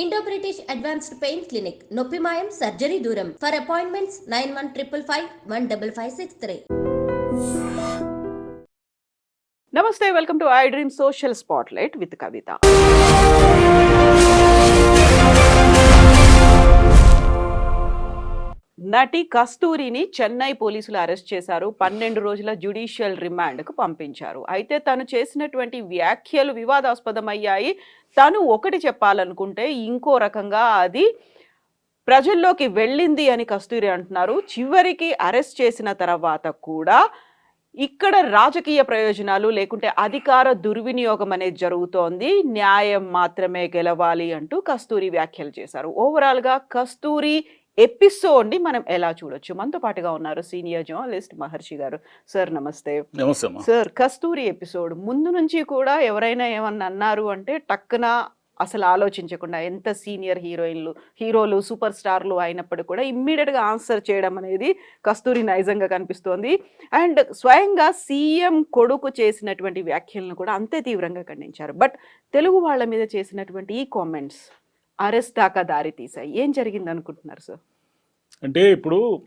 Indo British advanced pain clinic నొప్పి మాయం surgery దూరం for appointments nine one triple five one double five six three నమస్తే welcome to I dream social spotlight with Kavitha నటి కస్తూరిని చెన్నై పోలీసులు arrest చేశారు. పన్నెండు రోజుల జ్యుడిషియల్ రిమాండ్కు పంపించారు. అయితే తను చేసినటువంటి వ్యాఖ్యలు వివాదాస్పదమయ్యాయి. తను ఒకటి చెప్పాలనుకుంటే ఇంకో రకంగా అది ప్రజల్లోకి వెళ్ళింది అని కస్తూరి అంటున్నారు. చివరికి అరెస్ట్ చేసిన తర్వాత కూడా ఇక్కడ రాజకీయ ప్రయోజనాలు లేకుంటే అధికార దుర్వినియోగం అనేది జరుగుతోంది. న్యాయం మాత్రమే గెలవాలి అంటూ కస్తూరి వ్యాఖ్యలు చేశారు. ఓవరాల్గా కస్తూరి ఎపిసోడ్ని మనం ఎలా చూడొచ్చు? మనతో పాటుగా ఉన్నారు సీనియర్ జర్నలిస్ట్ మహర్షి గారు. సార్ నమస్తే. సార్ కస్తూరి ఎపిసోడ్ ముందు నుంచి కూడా ఎవరైనా ఏమన్నా అన్నారు అంటే టక్కున అసలు ఆలోచించకుండా ఎంత సీనియర్ హీరోయిన్లు హీరోలు సూపర్ స్టార్లు అయినప్పుడు కూడా ఇమ్మీడియట్గా ఆన్సర్ చేయడం అనేది కస్తూరి నైజంగా కనిపిస్తోంది. అండ్ స్వయంగా సీఎం కొడుకు చేసినటువంటి వ్యాఖ్యలను కూడా అంతే తీవ్రంగా ఖండించారు. బట్ తెలుగు వాళ్ళ మీద చేసినటువంటి ఈ కామెంట్స్ అరెస్ట్ దాకా దారి తీసాయి ఏం జరిగింది అనుకుంటున్నారు సార్? అంటే ఇప్పుడు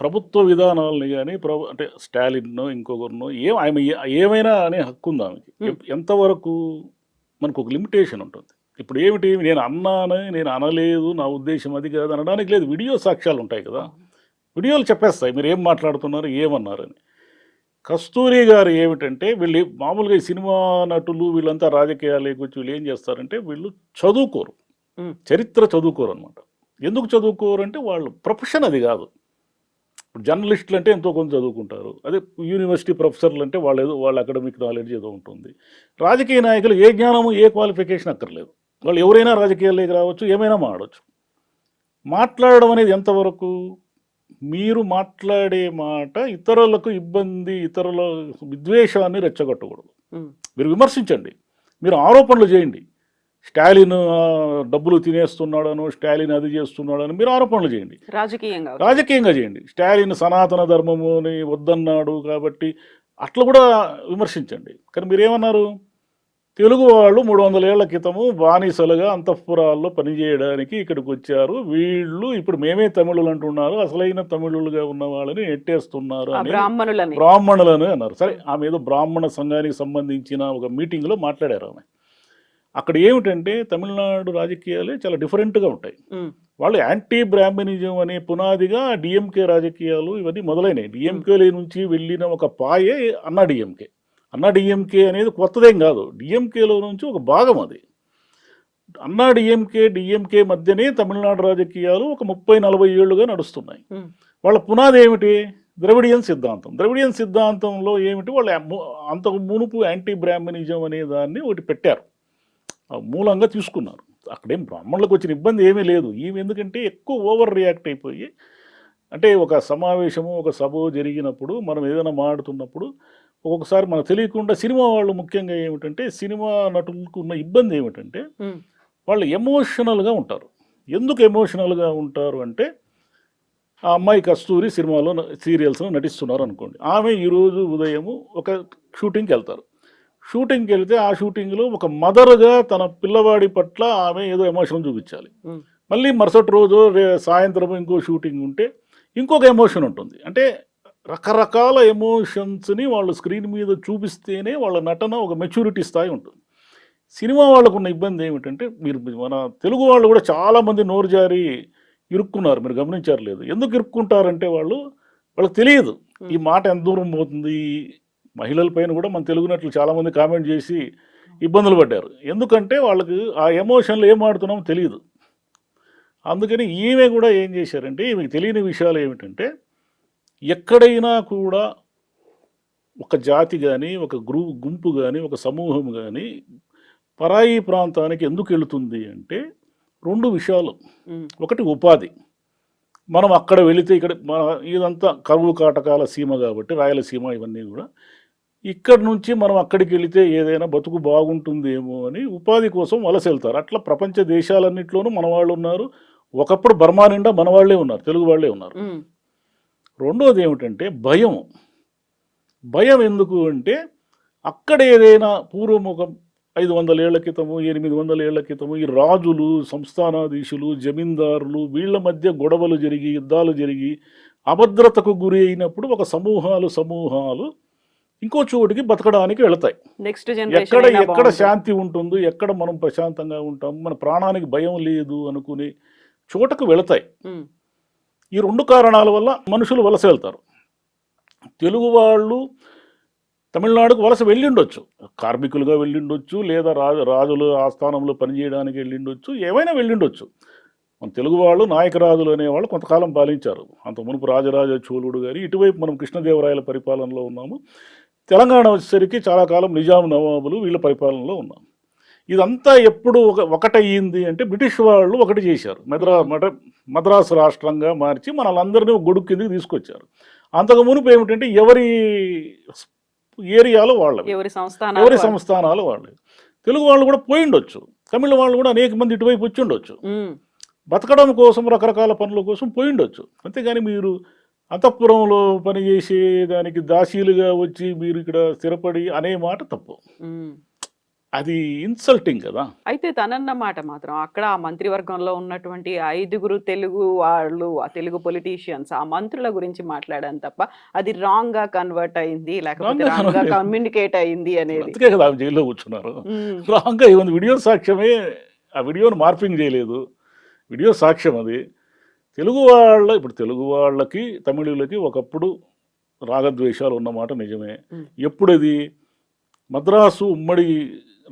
ప్రభుత్వ విధానాలని కానీ ప్రభు అంటే స్టాలిన్ ఇంకొకరినో ఏం ఆమె ఏ- ఏమైనా అనే హక్కు ఉంది ఆమెకి. ఎంతవరకు మనకు ఒక లిమిటేషన్ ఉంటుంది. ఇప్పుడు ఏమిటి నేను అన్నాను నేను అనలేదు నా ఉద్దేశం అది కాదు అనడానికి లేదు. వీడియో సాక్ష్యాలు ఉంటాయి కదా. వీడియోలు చెప్పేస్తాయి. మీరు ఏం మాట్లాడుతున్నారు ఏమన్నారని. కస్తూరి గారు ఏమిటంటే వీళ్ళు మామూలుగా ఈ సినిమా నటులు వీళ్ళంతా రాజకీయాలకు వచ్చి వీళ్ళు ఏం చేస్తారంటే వీళ్ళు చదువుకోరు. చరిత్ర చదువుకోరు అనమాట ఎందుకు చదువుకోరు అంటే వాళ్ళు ప్రొఫెషన్ అది కాదు. ఇప్పుడు జర్నలిస్టులు అంటే ఎంతో కొంత చదువుకుంటారు. అదే యూనివర్సిటీ ప్రొఫెసర్లు అంటే వాళ్ళు ఏదో వాళ్ళ అకాడమిక్ నాలెడ్జ్ ఏదో ఉంటుంది. రాజకీయ నాయకులు ఏ జ్ఞానము ఏ క్వాలిఫికేషన్ అక్కర్లేదు. వాళ్ళు ఎవరైనా రాజకీయాల్లోకి రావచ్చు ఏమైనా మాడవచ్చు మాట్లాడడం అనేది ఎంతవరకు? మీరు మాట్లాడే మాట ఇతరులకు ఇబ్బంది ఇతరుల విద్వేషాన్ని రెచ్చగొట్టకూడదు. మీరు విమర్శించండి. మీరు ఆరోపణలు చేయండి. స్టాలిన్ డబ్బులు తినేస్తున్నాడను స్టాలిన్ అది చేస్తున్నాడని మీరు ఆరోపణలు చేయండి. రాజకీయంగా. రాజకీయంగా చేయండి. స్టాలిన్ సనాతన ధర్మముని వద్దన్నాడు కాబట్టి అట్లా కూడా విమర్శించండి. కానీ మీరేమన్నారు? తెలుగు వాళ్ళు మూడు వందల ఏళ్ళ క్రితము బానిసలుగా అంతఃపురాల్లో పనిచేయడానికి ఇక్కడికి వచ్చారు. వీళ్ళు ఇప్పుడు మేమే తమిళులు అంటున్నారు. అసలైన తమిళులుగా ఉన్న వాళ్ళని అని బ్రాహ్మణులని. బ్రాహ్మణులను అన్నారు. సరే ఆమె ఏదో బ్రాహ్మణ సంఘానికి సంబంధించిన ఒక మీటింగ్లో మాట్లాడారు ఆమె. అక్కడ ఏమిటంటే తమిళనాడు రాజకీయాలే చాలా డిఫరెంట్గా ఉంటాయి. వాళ్ళు యాంటీ బ్రాహ్మణిజం అనే పునాదిగా డిఎంకే రాజకీయాలు ఇవన్నీ మొదలైనవి డిఎంకేల నుంచి వెళ్ళిన ఒక పాయే అన్నా డిఎంకే. అన్నా డిఎంకే అనేది కొత్తదేం కాదు. డిఎంకేలో నుంచి ఒక భాగం అది. అన్నా డిఎంకే డిఎంకే మధ్యనే తమిళనాడు రాజకీయాలు ఒక ముప్పై నలభై ఏళ్ళుగా నడుస్తున్నాయి. వాళ్ళ పునాది ఏమిటి? ద్రవిడియన్ సిద్ధాంతం. ద్రవిడియన్ సిద్ధాంతంలో ఏమిటి? వాళ్ళు అంతకు మునుపు యాంటీ బ్రాహ్మణిజం అనే దాన్ని ఒకటి పెట్టారు. మూలంగా తీసుకున్నారు. అక్కడేం బ్రాహ్మణులకు వచ్చిన ఇబ్బంది ఏమీ లేదు. ఈమె ఎందుకంటే ఎక్కువ ఓవర్ రియాక్ట్ అయిపోయి అంటే ఒక సమావేశము ఒక సభ జరిగినప్పుడు మనం ఏదైనా మాడుతున్నప్పుడు ఒక్కొక్కసారి మనకు తెలియకుండా సినిమా వాళ్ళు ముఖ్యంగా ఏమిటంటే సినిమా నటులకు ఉన్న ఇబ్బంది ఏమిటంటే వాళ్ళు ఎమోషనల్గా ఉంటారు. ఎందుకు ఎమోషనల్గా ఉంటారు అంటే ఆ అమ్మాయి కస్తూరి సినిమాలో సీరియల్స్లో నటిస్తున్నారు అనుకోండి. ఆమె ఈరోజు ఉదయము ఒక షూటింగ్కి వెళ్తారు. షూటింగ్కి వెళ్తే ఆ షూటింగ్లో ఒక మదర్గా తన పిల్లవాడి పట్ల ఆమె ఏదో ఎమోషన్ చూపించాలి. మళ్ళీ మరుసటి రోజు సాయంత్రం ఇంకో షూటింగ్ ఉంటే ఇంకొక ఎమోషన్ ఉంటుంది. అంటే రకరకాల ఎమోషన్స్ని వాళ్ళు స్క్రీన్ మీద చూపిస్తేనే వాళ్ళ నటన ఒక మెచ్యూరిటీ స్థాయి ఉంటుంది. సినిమా వాళ్ళకు ఉన్న ఇబ్బంది ఏమిటంటే మీరు మన తెలుగు వాళ్ళు కూడా చాలామంది నోరు జారి ఇరుక్కున్నారు. మీరు గమనించారు లేదు. ఎందుకు ఇరుక్కుంటారంటే వాళ్ళు వాళ్ళకి తెలియదు. ఈ మాట ఎంత దూరం పోతుంది? మహిళల పైన కూడా మన తెలుగు నటులు చాలామంది కామెంట్ చేసి ఇబ్బందులు పడ్డారు. ఎందుకంటే వాళ్ళకి ఆ ఎమోషన్లు ఏం ఆడుతున్నామో తెలియదు. అందుకని ఈమె కూడా ఏం చేశారంటే ఈమెకి తెలియని విషయాలు ఏమిటంటే ఎక్కడైనా కూడా ఒక జాతి కానీ ఒక గ్రూ గుంపు కానీ ఒక సమూహం కానీ పరాయి ప్రాంతానికి ఎందుకు వెళుతుంది అంటే రెండు విషయాలు. ఒకటి ఉపాధి. మనం అక్కడ వెళితే ఇక్కడ మన ఇదంతా కరువు కాటకాల సీమ కాబట్టి రాయలసీమ ఇవన్నీ కూడా ఇక్కడ నుంచి మనం అక్కడికి వెళితే ఏదైనా బతుకు బాగుంటుందేమో అని ఉపాధి కోసం వలస వెళ్తారు అట్లా ప్రపంచ దేశాలన్నింటిలోనూ మన వాళ్ళు ఉన్నారు. ఒకప్పుడు బర్మా నిండా మన వాళ్ళే ఉన్నారు తెలుగు వాళ్ళే ఉన్నారు. రెండోది ఏమిటంటే భయం. భయం ఎందుకు అంటే అక్కడ ఏదైనా పూర్వముఖం ఐదు వందల ఏళ్ళ క్రితము ఎనిమిది వందల ఏళ్ళ క్రితము ఈ రాజులు సంస్థానాధీశులు జమీందారులు వీళ్ళ మధ్య గొడవలు జరిగి యుద్ధాలు జరిగి అభద్రతకు గురి అయినప్పుడు ఒక సమూహాలు సమూహాలు ఇంకో చోటికి బతకడానికి వెళతాయి. నెక్స్ట్ ఎక్కడ ఎక్కడ శాంతి ఉంటుంది ఎక్కడ మనం ప్రశాంతంగా ఉంటాం మన ప్రాణానికి భయం లేదు అనుకునే చోటకు వెళతాయి. ఈ రెండు కారణాల వల్ల మనుషులు వలస వెళ్తారు. తెలుగు వాళ్ళు తమిళనాడుకు వలస వెళ్ళిండొచ్చు. కార్మికులుగా వెళ్ళిండొచ్చు లేదా రాజు రాజులు ఆస్థానంలో పనిచేయడానికి వెళ్ళిండొచ్చు ఏమైనా వెళ్ళిండొచ్చు. మన తెలుగు వాళ్ళు నాయకరాజులు అనేవాళ్ళు కొంతకాలం పాలించారు. అంత మునుపు రాజరాజ చోళుడు గారి ఇటువైపు మనం కృష్ణదేవరాయల పరిపాలనలో ఉన్నాము. తెలంగాణ వచ్చేసరికి చాలా కాలం నిజాం నవాబులు వీళ్ళ పరిపాలనలో ఉన్నాం. ఇదంతా ఎప్పుడు ఒక ఒకటయ్యింది అంటే బ్రిటిష్ వాళ్ళు ఒకటి చేశారు. మద్రా మద్రాసు రాష్ట్రంగా మార్చి మనల్ందరినీ గొడుగు కిందకి తీసుకొచ్చారు. అంతకు మునుపు ఏమిటంటే ఎవరి ఏరియాలో వాళ్ళవి. ఎవరి ఎవరి సంస్థానాలు సంస్థానాలు వాళ్ళవి. తెలుగు వాళ్ళు కూడా పోయిండొచ్చు. తమిళ వాళ్ళు కూడా అనేక మంది ఇటువైపు వచ్చి ఉండొచ్చు. బతకడం కోసం రకరకాల పనుల కోసం పోయిండొచ్చు. అంతేగాని మీరు అంతఃపురంలో పనిచేసే దానికి దాసీలుగా వచ్చి మీరు ఇక్కడ స్థిరపడి అనే మాట తప్పు. అది ఇన్సల్టింగ్ కదా. అయితే తనన్న మాట మాత్రం అక్కడ ఆ మంత్రివర్గంలో ఉన్నటువంటి ఐదుగురు తెలుగు వాళ్ళు ఆ తెలుగు పొలిటీషియన్స్ ఆ మంత్రుల గురించి మాట్లాడాను తప్ప అది రాంగ్గా కన్వర్ట్ అయింది లేకపోతే గా రాంగ్గా కమ్యూనికేట్ అయింది. అనేది. అందుకే కదా జైల్లో కూర్చున్నారు. రాంగ్గా ఉంది వీడియో సాక్ష్యమే ఆ వీడియోను మార్పింగ్ చేయలేదు. వీడియో సాక్ష్యం అది. తెలుగు వాళ్ళ ఇప్పుడు తెలుగు వాళ్ళకి తమిళులకి ఒకప్పుడు రాగద్వేషాలు ఉన్నమాట నిజమే. ఎప్పుడది? మద్రాసు ఉమ్మడి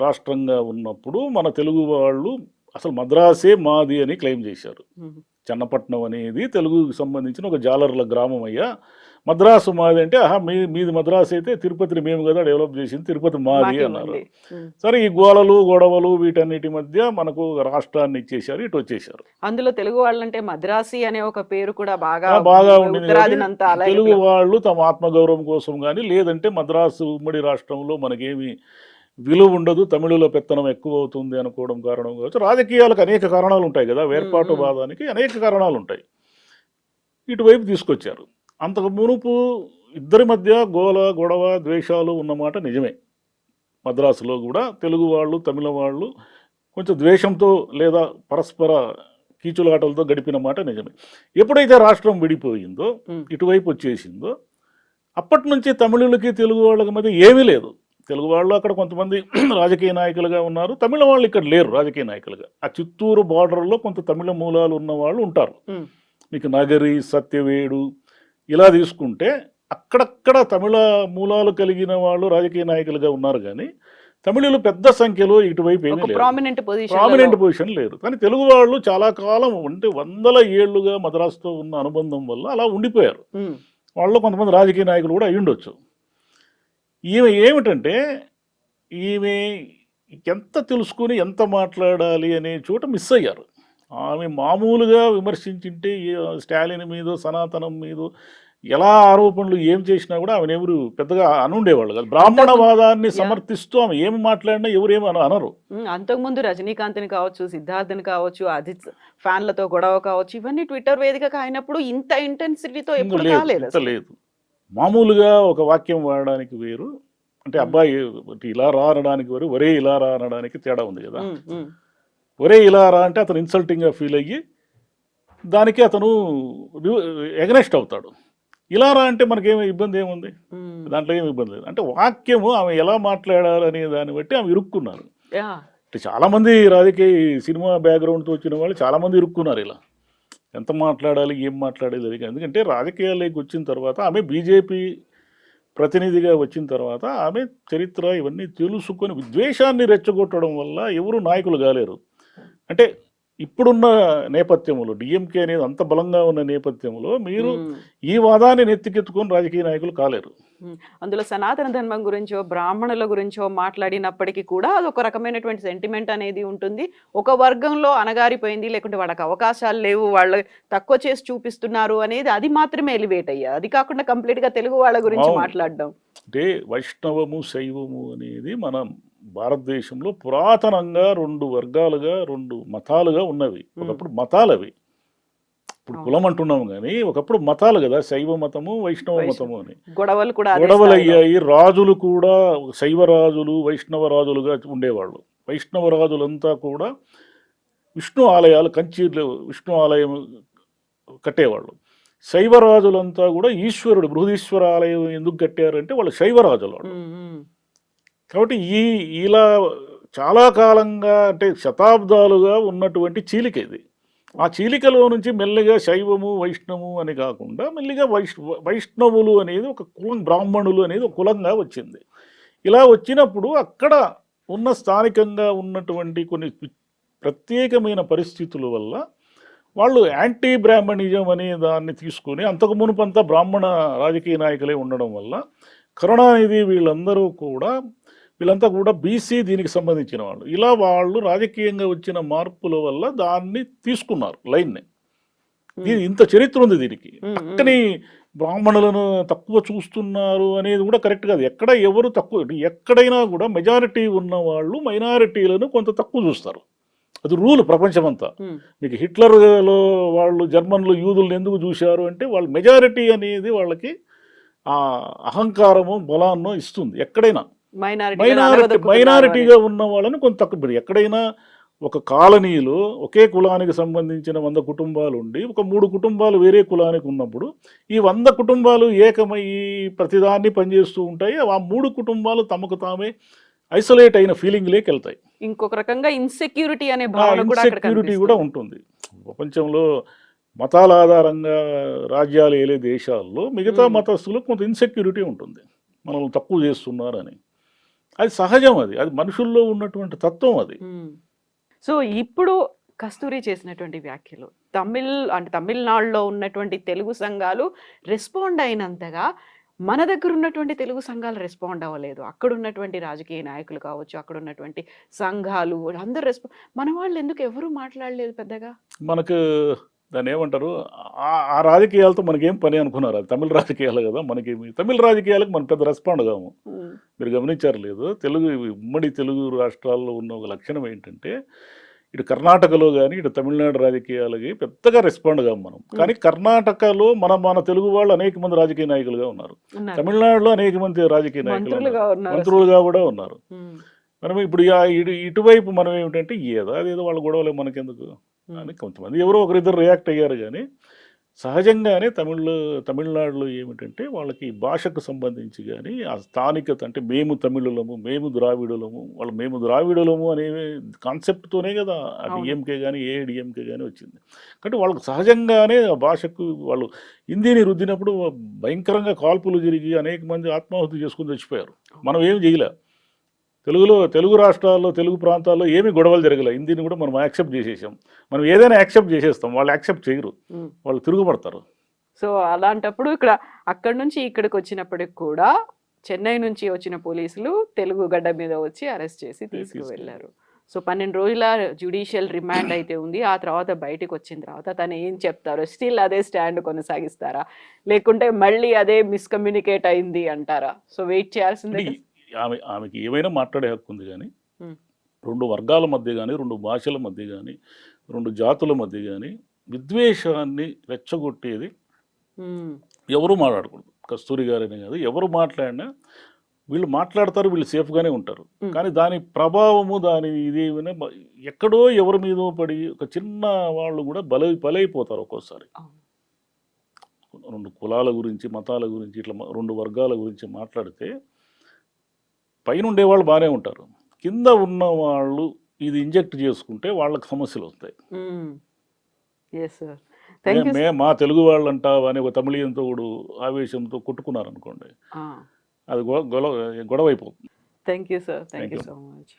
రాష్ట్రంగా ఉన్నప్పుడు మన తెలుగు వాళ్ళు అసలు మద్రాసే మాది అని క్లెయిమ్ చేశారు. చెన్నపట్నం అనేది తెలుగుకి సంబంధించిన ఒక జాలర్ల గ్రామం అయ్యా మద్రాసు మాది అంటే ఆహా మీ మీది మద్రాసు అయితే తిరుపతిని మేము కదా డెవలప్ చేసింది తిరుపతి మాది అన్నారు. సరే ఈ గోలలు గొడవలు వీటన్నిటి మధ్య మనకు రాష్ట్రాన్ని ఇచ్చేశారు ఇటు వచ్చేసారు అందులో తెలుగు వాళ్ళంటే మద్రాసి అనే ఒక పేరు కూడా బాగా బాగా ఉండింది తెలుగు వాళ్ళు తమ ఆత్మగౌరవం కోసం కానీ లేదంటే మద్రాసు ఉమ్మడి రాష్ట్రంలో మనకేమి విలువ ఉండదు తమిళుల పెత్తనం ఎక్కువ అవుతుంది అనుకోవడం కారణం కావచ్చు. రాజకీయాలకు అనేక కారణాలు ఉంటాయి కదా వేర్పాటు. వాదానికి అనేక కారణాలు ఉంటాయి. ఇటువైపు తీసుకొచ్చారు. అంతకు మునుపు ఇద్దరి మధ్య గోల గొడవ ద్వేషాలు ఉన్నమాట నిజమే. మద్రాసులో కూడా తెలుగు వాళ్ళు తమిళ వాళ్ళు కొంచెం ద్వేషంతో లేదా పరస్పర కీచులాటలతో గడిపిన మాట నిజమే. ఎప్పుడైతే రాష్ట్రం విడిపోయిందో. ఇటువైపు వచ్చేసిందో అప్పటి నుంచి తమిళులకి తెలుగు వాళ్ళకి మధ్య ఏమీ లేదు. తెలుగు వాళ్ళు అక్కడ కొంతమంది రాజకీయ నాయకులుగా ఉన్నారు. తమిళ వాళ్ళు ఇక్కడ లేరు రాజకీయ నాయకులుగా. ఆ చిత్తూరు బార్డర్లో కొంత తమిళ మూలాలు ఉన్న వాళ్ళు ఉంటారు. మీకు నగరి సత్యవేడు ఇలా తీసుకుంటే అక్కడక్కడ తమిళ మూలాలు కలిగిన వాళ్ళు రాజకీయ నాయకులుగా ఉన్నారు కానీ తమిళులు పెద్ద సంఖ్యలో ఇటువైపు ఏమీ ప్రామినెంట్ పొజిషన్ ప్రామినెంట్ పొజిషన్ లేరు కానీ తెలుగు వాళ్ళు చాలా కాలం అంటే వందల ఏళ్ళుగా మద్రాసుతో ఉన్న అనుబంధం వల్ల అలా ఉండిపోయారు. వాళ్ళు కొంతమంది రాజకీయ నాయకులు కూడా అయి ఉండొచ్చు. ఈమె ఏమిటంటే ఈమె ఎంత తెలుసుకుని ఎంత మాట్లాడాలి అనే చోట మిస్ అయ్యారు. ఆమె మామూలుగా విమర్శించింటే స్టాలిన్ మీద సనాతనం మీద ఎలా ఆరోపణలు ఏం చేసినా కూడా ఆమెను ఎవరు పెద్దగా అనుండేవాళ్ళు కాదు. బ్రాహ్మణవాదాన్ని. సమర్థిస్తూ ఆమె ఏమి మాట్లాడినా ఎవరేమి అన- అనరు. అంతకుముందు రజనీకాంత్ని కావచ్చు సిద్ధార్థని కావచ్చు అజిత్ ఫ్యాన్లతో గొడవ కావచ్చు ఇవన్నీ ట్విట్టర్ వేదికగా అయినప్పుడు ఇంత ఇంటెన్సిటీతో ఎప్పుడు లేదు మామూలుగా ఒక వాక్యం వాడడానికి వేరు. అంటే అబ్బాయి ఇలా రా అనడానికి వేరు ఒరే ఇలా రా అనడానికి తేడా ఉంది కదా. ఒరే ఇలా రా అంటే అతను ఇన్సల్టింగ్గా ఫీల్ అయ్యి దానికి అతను ఎగనెస్ట్ అవుతాడు. ఇలా రా అంటే మనకేమి ఇబ్బంది ఏముంది. దాంట్లో ఏమి ఇబ్బంది లేదు. అంటే వాక్యము ఆమె ఎలా మాట్లాడాలనే దాన్ని బట్టి ఆమె ఇరుక్కున్నారు. అంటే చాలామంది రాజకీయ సినిమా బ్యాక్గ్రౌండ్తో వచ్చిన వాళ్ళు చాలామంది ఇరుక్కున్నారు ఇలా. ఎంత మాట్లాడాలి ఏం మాట్లాడాలి తెలియక. ఎందుకంటే రాజకీయాల్లోకి వచ్చిన తర్వాత ఆమె బీజేపీ ప్రతినిధిగా వచ్చిన తర్వాత ఆమె చరిత్ర ఇవన్నీ తెలుసుకొని ద్వేషాన్ని రెచ్చగొట్టడం వల్ల ఎవరు నాయకులు కాలేరు. అంటే ఇప్పుడున్న నేపథ్యంలో డిఎంకే అనేది అంత బలంగా ఉన్న నేపథ్యంలో మీరు. ఈ వాదాన్ని నెత్తికెత్తుకొని రాజకీయ నాయకులు కాలేరు. అందులో సనాతన ధర్మం గురించో బ్రాహ్మణుల గురించో మాట్లాడినప్పటికీ కూడా అది ఒక రకమైనటువంటి సెంటిమెంట్ అనేది ఉంటుంది ఒక వర్గంలో అణగారిపోయింది లేకుంటే వాళ్ళకి అవకాశాలు లేవు వాళ్ళు తక్కువ చేసి చూపిస్తున్నారు అనేది అది మాత్రమే ఎలివేట్ అయ్యా అది కాకుండా కంప్లీట్గా తెలుగు వాళ్ళ గురించి. మాట్లాడడం అంటే వైష్ణవము శైవము అనేది మన భారతదేశంలో పురాతనంగా రెండు వర్గాలుగా రెండు మతాలుగా ఉన్నవి. ఒకప్పుడు మతాలు అవి ఇప్పుడు కులం అంటున్నాము కానీ ఒకప్పుడు మతాలు కదా శైవ మతము వైష్ణవ. మతము అని. గొడవలు కూడా గొడవలు. అయ్యాయి. రాజులు కూడా శైవ రాజులు వైష్ణవ రాజులుగా ఉండేవాళ్ళు. వైష్ణవ రాజులంతా కూడా విష్ణు ఆలయాలు కంచీలు విష్ణు ఆలయం కట్టేవాళ్ళు. శైవ రాజులంతా కూడా ఈశ్వరుడు బృహదీశ్వర ఆలయం ఎందుకు కట్టారంటే వాళ్ళు శైవ రాజులు వాళ్ళు. కాబట్టి ఈ ఇలా చాలా కాలంగా అంటే శతాబ్దాలుగా ఉన్నటువంటి చీలిక ఇది ఆ చీలికలో నుంచి మెల్లిగా శైవము వైష్ణవము అని కాకుండా మెల్లిగా వైష్ వైష్ణవులు అనేది ఒక కులం బ్రాహ్మణులు అనేది ఒక కులంగా వచ్చింది. ఇలా వచ్చినప్పుడు అక్కడ ఉన్న స్థానికంగా ఉన్నటువంటి కొన్ని ప్రత్యేకమైన పరిస్థితుల వల్ల వాళ్ళు యాంటీ బ్రాహ్మణిజం అనే దాన్ని తీసుకొని అంతకు మునుపంతా బ్రాహ్మణ రాజకీయ నాయకులే ఉండడం వల్ల కరుణానిధి వీళ్ళందరూ కూడా వీళ్ళంతా కూడా బీసీ దీనికి సంబంధించిన వాళ్ళు. ఇలా వాళ్ళు రాజకీయంగా వచ్చిన మార్పుల వల్ల దాన్ని తీసుకున్నారు లైన్ని. ఇది ఇంత చరిత్ర ఉంది దీనికి. పక్కని బ్రాహ్మణులను తక్కువ చూస్తున్నారు అనేది కూడా కరెక్ట్ కాదు. ఎక్కడ ఎవరు తక్కువ ఎక్కడైనా కూడా మెజారిటీ ఉన్న వాళ్ళు మైనారిటీలను కొంత తక్కువ చూస్తారు. అది రూల్ ప్రపంచమంతా. మీకు హిట్లర్లో వాళ్ళు జర్మన్లు యూదులను ఎందుకు చూశారు అంటే వాళ్ళు మెజారిటీ అనేది వాళ్ళకి ఆ అహంకారము బలాన్నో ఇస్తుంది ఎక్కడైనా. మైనారిటీ మైనారిటీ మైనారిటీగా ఉన్న వాళ్ళని కొంత తక్కువ ఎక్కడైనా ఒక కాలనీలో ఒకే కులానికి సంబంధించిన వంద కుటుంబాలు ఉండి ఒక మూడు కుటుంబాలు వేరే కులానికి ఉన్నప్పుడు ఈ వంద కుటుంబాలు ఏకమయ్యి ప్రతిదాన్ని పనిచేస్తూ ఉంటాయి. ఆ మూడు కుటుంబాలు తమకు తామే ఐసోలేట్ అయిన ఫీలింగ్లోకి వెళ్తాయి. ఇంకొక రకంగా ఇన్సెక్యూరిటీ అనే ఇన్సెక్యూరిటీ కూడా ఉంటుంది. ప్రపంచంలో మతాల ఆధారంగా రాజ్యాలు ఏలే దేశాల్లో మిగతా మ్మ్. మతస్థులకు కొంత ఇన్సెక్యూరిటీ ఉంటుంది. మనల్ని తక్కువ చేస్తున్నారని. అది సహజం అది. అది మనుషుల్లో ఉన్నటువంటి తత్వం అది. సో ఇప్పుడు కస్తూరి చేసినటువంటి వ్యాఖ్యలు తమిళ్ అంటే తమిళనాడులో ఉన్నటువంటి తెలుగు సంఘాలు రెస్పాండ్ అయినంతగా మన దగ్గర ఉన్నటువంటి తెలుగు సంఘాలు రెస్పాండ్ అవ్వలేదు. అక్కడ ఉన్నటువంటి రాజకీయ నాయకులు కావచ్చు అక్కడ ఉన్నటువంటి సంఘాలు అందరూ రెస్పాండ్ మన వాళ్ళు ఎందుకు ఎవరు మాట్లాడలేదు పెద్దగా? మనకు దాన్ని ఏమంటారు? ఆ- రాజకీయాలతో మనకేం పని అనుకున్నారు? అది తమిళ రాజకీయాలు కదా మనకేమి తమిళ రాజకీయాలకు మనం పెద్ద రెస్పాండ్ కాము. మీరు గమనించారు లేదు? తెలుగు ఉమ్మడి తెలుగు రాష్ట్రాల్లో ఉన్న ఒక లక్షణం ఏంటంటే ఇటు కర్ణాటకలో కానీ ఇటు తమిళనాడు రాజకీయాలకి పెద్దగా రెస్పాండ్ కాము మనం. కానీ కర్ణాటకలో మన మన తెలుగు వాళ్ళు అనేక మంది రాజకీయ నాయకులుగా ఉన్నారు. తమిళనాడులో అనేక మంది రాజకీయ నాయకులు మంత్రులుగా కూడా ఉన్నారు. మనం ఇప్పుడు ఇటువైపు మనం ఏమిటంటే ఏదో అదేదో వాళ్ళ గొడవలే మనకెందుకు. అని కొంతమంది ఎవరో ఒకరిద్దరు రియాక్ట్ అయ్యారు కానీ సహజంగానే తమిళ తమిళనాడులో ఏమిటంటే వాళ్ళకి భాషకు సంబంధించి కానీ ఆ స్థానికత అంటే మేము తమిళులము మేము ద్రావిడులము వాళ్ళు మేము ద్రావిడులము అనే కాన్సెప్ట్తోనే కదా ఆ. డిఎంకే కానీ ఏ డిఎంకే కానీ వచ్చింది కాబట్టి వాళ్ళకి సహజంగానే ఆ భాషకు వాళ్ళు హిందీని రుద్దినప్పుడు భయంకరంగా కాల్పులు జరిగి అనేక మంది ఆత్మాహుతి చేసుకుని చచ్చిపోయారు మనం ఏం చేయలే తెలుగులో తెలుగు రాష్ట్రాల్లో తెలుగు ప్రాంతాల్లో ఏమీ గొడవలు జరగలే. హిందీని కూడా మనం యాక్సెప్ట్ చేసేసాం. మనం ఏదైనా యాక్సెప్ట్ చేసేస్తాం. వాళ్ళు యాక్సెప్ట్ చేయరు. వాళ్ళు తిరుగుపడతారు సో అలాంటప్పుడు ఇక్కడ అక్కడి నుంచి ఇక్కడికి వచ్చినప్పటికి కూడా చెన్నై నుంచి వచ్చిన పోలీసులు తెలుగు గడ్డ మీద వచ్చి అరెస్ట్ చేసి తీసుకువెళ్ళారు. సో పన్నెండు రోజుల జ్యుడిషియల్ రిమాండ్ అయితే ఉంది. ఆ తర్వాత బయటకు వచ్చిన తర్వాత తను ఏం చెప్తారు స్టిల్ అదే స్టాండ్ కొనసాగిస్తారా? లేకుంటే మళ్ళీ అదే మిస్కమ్యూనికేట్ అయింది అంటారా? సో వెయిట్ చేయాల్సిందే ఆమె ఆమెకి ఏమైనా మాట్లాడే హక్కు ఉంది కానీ. రెండు వర్గాల మధ్య కానీ రెండు భాషల మధ్య కానీ రెండు జాతుల మధ్య కానీ విద్వేషాన్ని రెచ్చగొట్టేది. ఎవరు మాట్లాడకూడదు కస్తూరి గారనే కాదు ఎవరు మాట్లాడినా వీళ్ళు మాట్లాడతారు వీళ్ళు సేఫ్గానే ఉంటారు. కానీ దాని ప్రభావము దాని ఇది ఏమైనా బ- ఎక్కడో ఎవరి మీదో పడి ఒక చిన్న వాళ్ళు కూడా బల బలైపోతారు ఒక్కోసారి. రెండు కులాల గురించి మతాల గురించి ఇట్లా రెండు వర్గాల గురించి మాట్లాడితే పైన ఉండేవాళ్ళు బాగానే ఉంటారు. కింద ఉన్న వాళ్ళు ఇది ఇంజెక్ట్ చేసుకుంటే వాళ్ళకి సమస్యలు వస్తాయి. మే మా తెలుగు వాళ్ళు అంటావా అని ఒక తమిళియంతో కూడా ఆవేశంతో కొట్టుకున్నారు అనుకోండి అది గొడవ గొడవ అయిపోతుంది thank you sir thank you. So much